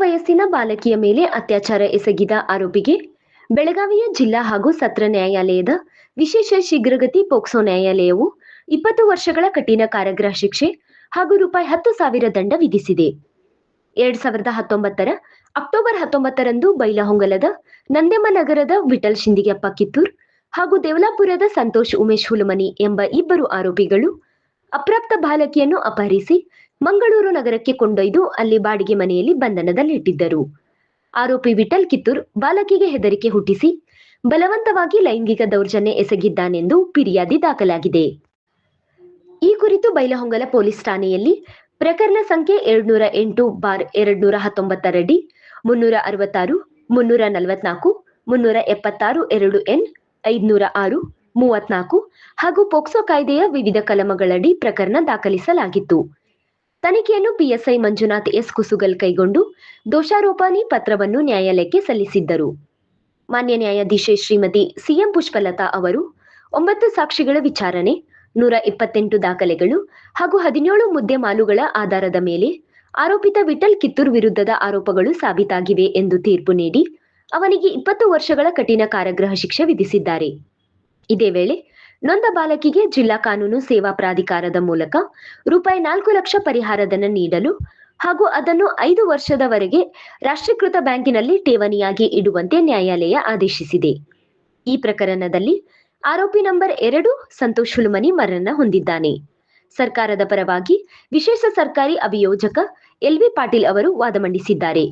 ವಯಸ್ಸಿನ ಬಾಲಕಿಯ ಮೇಲೆ ಅತ್ಯಾಚಾರ ಎಸಗಿದ ಆರೋಪಿಗೆ ಬೆಳಗಾವಿಯ ಜಿಲ್ಲಾ ಹಾಗೂ ಸತ್ರ ನ್ಯಾಯಾಲಯದ ವಿಶೇಷ ಶೀಘ್ರಗತಿ ಪೋಕ್ಸೋ ನ್ಯಾಯಾಲಯವು ಇಪ್ಪತ್ತು ವರ್ಷಗಳ ಕಠಿಣ ಕಾರಾಗೃಹ ಶಿಕ್ಷೆ ಹಾಗೂ ರೂಪಾಯಿ ಹತ್ತು ಸಾವಿರ ದಂಡ ವಿಧಿಸಿದೆ. ಎರಡ್ ಸಾವಿರದ ಹತ್ತೊಂಬತ್ತರ ಅಕ್ಟೋಬರ್ ಹತ್ತೊಂಬತ್ತರಂದು ಬೈಲಹೊಂಗಲದ ನಂದೆಮ್ಮ ನಗರದ ವಿಠಲ್ ಶಿಂದಿಗೆಪ್ಪ ಕಿತ್ತೂರ್ ಹಾಗೂ ದೇವಲಾಪುರದ ಸಂತೋಷ್ ಉಮೇಶ್ ಹುಲಮನಿ ಎಂಬ ಇಬ್ಬರು ಆರೋಪಿಗಳು ಅಪ್ರಾಪ್ತ ಬಾಲಕಿಯನ್ನು ಅಪಹರಿಸಿ ಮಂಗಳೂರು ನಗರಕ್ಕೆ ಕೊಂಡೊಯ್ದು ಅಲ್ಲಿ ಬಾಡಿಗೆ ಮನೆಯಲ್ಲಿ ಬಂಧನದಲ್ಲಿಟ್ಟಿದ್ದರು. ಆರೋಪಿ ವಿಠಲ್ ಕಿತ್ತೂರ್ ಬಾಲಕಿಗೆ ಹೆದರಿಕೆ ಹುಟ್ಟಿಸಿ ಬಲವಂತವಾಗಿ ಲೈಂಗಿಕ ದೌರ್ಜನ್ಯ ಎಸಗಿದ್ದಾನೆಂದು ಫಿರ್ಯಾದಿ ದಾಖಲಾಗಿದೆ. ಈ ಕುರಿತು ಬೈಲಹೊಂಗಲ ಪೊಲೀಸ್ ಠಾಣೆಯಲ್ಲಿ ಪ್ರಕರಣ ಸಂಖ್ಯೆ ಎರಡ್ನೂರ ಎಂಟು ಬಾರ್ ಎರಡ್ನೂರ ಹತ್ತೊಂಬತ್ತರಡಿ ಮುನ್ನೂರ ಅರವತ್ತಾರು, ಮುನ್ನೂರ ನಲವತ್ನಾಲ್ಕು, ಮುನ್ನೂರ ಎಪ್ಪತ್ತಾರು ಎರಡು ಎನ್, ಐದ್ನೂರ ಆರು, ಮೂವತ್ನಾಲ್ಕು ಹಾಗೂ ಪೋಕ್ಸೋ ಕಾಯ್ದೆಯ ವಿವಿಧ ಕಲಮಗಳಡಿ ಪ್ರಕರಣ ದಾಖಲಿಸಲಾಗಿತ್ತು. ತನಿಖೆಯನ್ನು ಪಿಎಸ್ಐ ಮಂಜುನಾಥ್ ಎಸ್ ಕುಸುಗಲ್ ಕೈಗೊಂಡು ದೋಷಾರೋಪಣೆ ಪತ್ರವನ್ನು ನ್ಯಾಯಾಲಯಕ್ಕೆ ಸಲ್ಲಿಸಿದ್ದರು. ಮಾನ್ಯ ನ್ಯಾಯಾಧೀಶೆ ಶ್ರೀಮತಿ ಸಿಎಂ ಪುಷ್ಪಲತಾ ಅವರು ಒಂಬತ್ತು ಸಾಕ್ಷಿಗಳ ವಿಚಾರಣೆ, ನೂರ ಇಪ್ಪತ್ತೆಂಟು ದಾಖಲೆಗಳು ಹಾಗೂ ಹದಿನೇಳು ಮುದ್ದೆ ಮಾಲುಗಳ ಆಧಾರದ ಮೇಲೆ ಆರೋಪಿತ ವಿಠಲ್ ಕಿತ್ತೂರ್ ವಿರುದ್ಧದ ಆರೋಪಗಳು ಸಾಬೀತಾಗಿವೆ ಎಂದು ತೀರ್ಪು ನೀಡಿ ಅವನಿಗೆ ಇಪ್ಪತ್ತು ವರ್ಷಗಳ ಕಠಿಣ ಕಾರಾಗೃಹ ಶಿಕ್ಷೆ ವಿಧಿಸಿದ್ದಾರೆ. ಇದೇ ವೇಳೆ ನೊಂದ ಬಾಲಕಿಗೆ ಜಿಲ್ಲಾ ಕಾನೂನು ಸೇವಾ ಪ್ರಾಧಿಕಾರದ ಮೂಲಕ ರೂಪಾಯಿ ನಾಲ್ಕು ಲಕ್ಷ ಪರಿಹಾರಧನ ನೀಡಲು ಹಾಗೂ ಅದನ್ನು ಐದು ವರ್ಷದವರೆಗೆ ರಾಷ್ಟ್ರೀಕೃತ ಬ್ಯಾಂಕಿನಲ್ಲಿ ಠೇವಣಿಯಾಗಿ ಇಡುವಂತೆ ನ್ಯಾಯಾಲಯ ಆದೇಶಿಸಿದೆ. ಈ ಪ್ರಕರಣದಲ್ಲಿ ಆರೋಪಿ ನಂಬರ್ ಎರಡು ಸಂತೋಷ್ ಹುಲುಮನಿ ಮರಣ ಹೊಂದಿದ್ದಾನೆ. ಸರ್ಕಾರದ ಪರವಾಗಿ ವಿಶೇಷ ಸರ್ಕಾರಿ ಅಭಿಯೋಜಕ ಎಲ್ವಿ ಪಾಟೀಲ್ ಅವರು ವಾದ ಮಂಡಿಸಿದ್ದಾರೆ.